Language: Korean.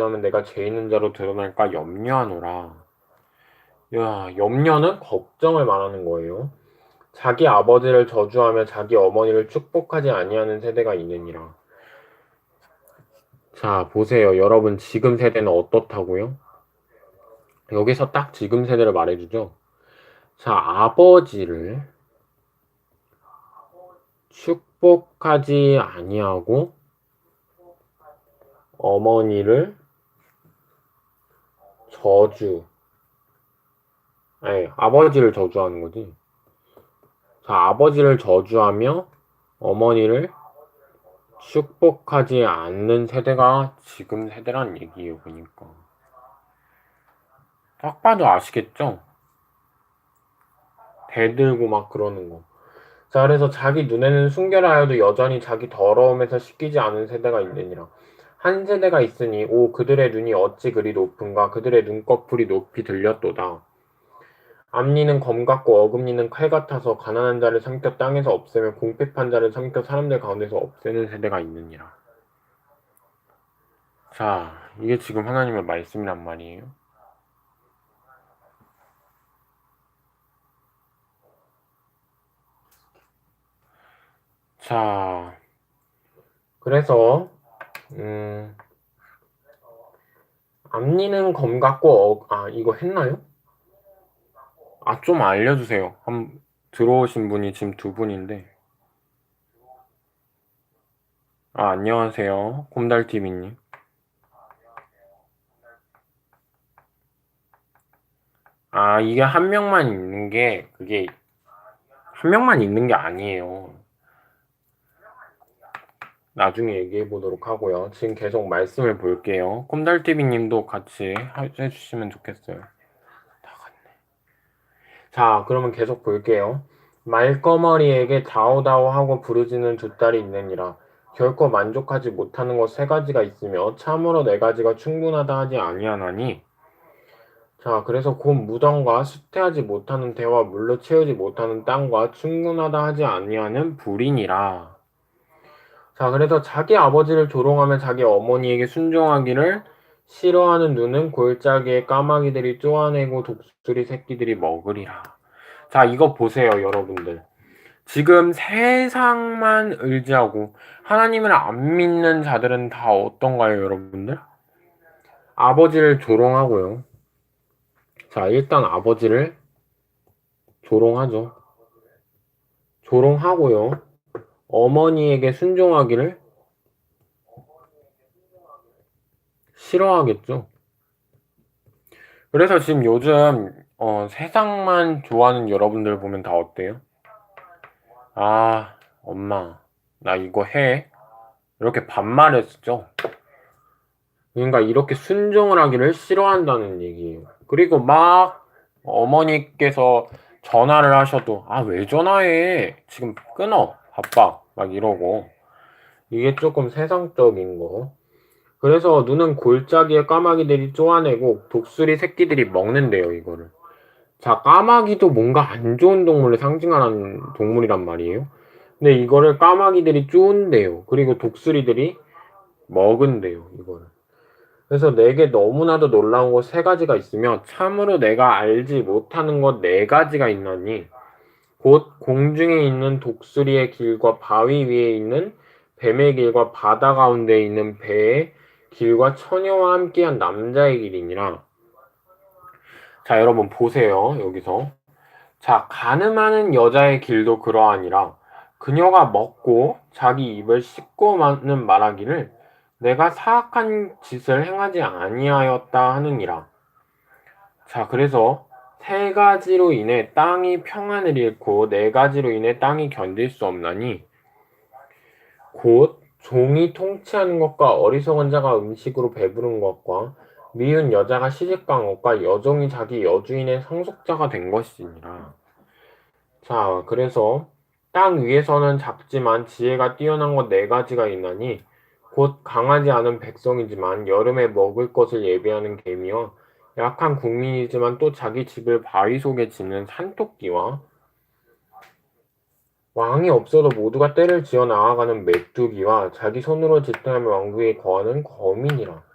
저주하면 내가 죄 있는 자로 드러날까 염려하노라. 야, 염려는 걱정을 말하는 거예요. 자기 아버지를 저주하며 자기 어머니를 축복하지 아니하는 세대가 있느니라. 자, 보세요. 여러분, 지금 세대는 어떻다고요? 여기서 딱 지금 세대를 말해주죠. 자, 아버지를 축복하지 아니하고 어머니를 저주. 아니, 아버지를 저주하는 거지. 자, 아버지를 저주하며 어머니를 축복하지 않는 세대가 지금 세대란 얘기예요, 보니까. 딱 봐도 아시겠죠? 대들고 막 그러는 거. 자, 그래서 자기 눈에는 순결하 여도 여전히 자기 더러움에서 씻기지 않은 세대가 있느니라. 한 세대가 있으니 오 그들의 눈이 어찌 그리 높은가 그들의 눈꺼풀이 높이 들렸도다. 앞니는 검 같고 어금니는 칼 같아서 가난한 자를 삼켜 땅에서 없애며 공핍한 자를 삼켜 사람들 가운데서 없애는 세대가 있느니라. 자, 이게 지금 하나님의 말씀이란 말이에요. 자, 그래서 음, 앞니는 검 같고 어, 아 이거 했나요? 아 좀 알려주세요. 한 들어오신 분이 지금 두 분인데. 아 안녕하세요, 곰달TV님. 아 이게 한 명만 있는 게 그게 한 명만 있는 게 아니에요. 나중에 얘기해 보도록 하고요. 지금 계속 말씀을 볼게요. 꼼달TV님도 같이 해주시면 좋겠어요. 다 갔네. 자, 그러면 계속 볼게요. 말꺼머리에게 다오다오하고 부르짖는 두 딸이 있느니라. 결코 만족하지 못하는 것 세 가지가 있으며 참으로 네 가지가 충분하다 하지 아니하나니. 자, 그래서 곧 무덤과 수태하지 못하는 대와 물로 채우지 못하는 땅과 충분하다 하지 아니하는 불이니라. 자, 그래서 자기 아버지를 조롱하며 자기 어머니에게 순종하기를 싫어하는 눈은 골짜기에 까마귀들이 쪼아내고 독수리 새끼들이 먹으리라. 자, 이거 보세요, 여러분들. 지금 세상만 의지하고 하나님을 안 믿는 자들은 다 어떤가요, 여러분들? 아버지를 조롱하고요. 자, 일단 아버지를 조롱하죠. 조롱하고요. 어머니에게 순종하기를 싫어하겠죠. 그래서 지금 요즘 어, 세상만 좋아하는 여러분들 보면 다 어때요? 아, 엄마, 나 이거 해. 이렇게 반말했죠. 그러니까 이렇게 순종을 하기를 싫어한다는 얘기예요. 그리고 막 어머니께서 전화를 하셔도 아, 왜 전화해? 지금 끊어. 바빠. 막 이러고. 이게 조금 세상적인 거. 그래서 눈은 골짜기에 까마귀들이 쪼아내고 독수리 새끼들이 먹는데요, 이거를. 자, 까마귀도 뭔가 안 좋은 동물을 상징하는 동물이란 말이에요. 근데 이거를 까마귀들이 쪼은대요. 그리고 독수리들이 먹은대요, 이거를. 그래서 내게 너무나도 놀라운 것 세 가지가 있으며 참으로 내가 알지 못하는 것 네 가지가 있나니 곧 공중에 있는 독수리의 길과 바위 위에 있는 뱀의 길과 바다 가운데 있는 배의 길과 처녀와 함께한 남자의 길이니라. 자, 여러분 보세요. 여기서. 자, 가늠하는 여자의 길도 그러하니라. 그녀가 먹고 자기 입을 씻고만은 말하기를 내가 사악한 짓을 행하지 아니하였다 하느니라. 자, 그래서 세 가지로 인해 땅이 평안을 잃고 네 가지로 인해 땅이 견딜 수 없나니 곧 종이 통치하는 것과 어리석은 자가 음식으로 배부른 것과 미운 여자가 시집간 것과 여종이 자기 여주인의 상속자가 된 것이니라. 자, 그래서 땅 위에서는 작지만 지혜가 뛰어난 것 네 가지가 있나니 곧 강하지 않은 백성이지만 여름에 먹을 것을 예비하는 개미와 약한 국민이지만 또 자기 집을 바위 속에 짓는 산토끼와 왕이 없어도 모두가 때를 지어 나아가는 메뚜기와 자기 손으로 지탱하며 왕국에 거하는 거민이라.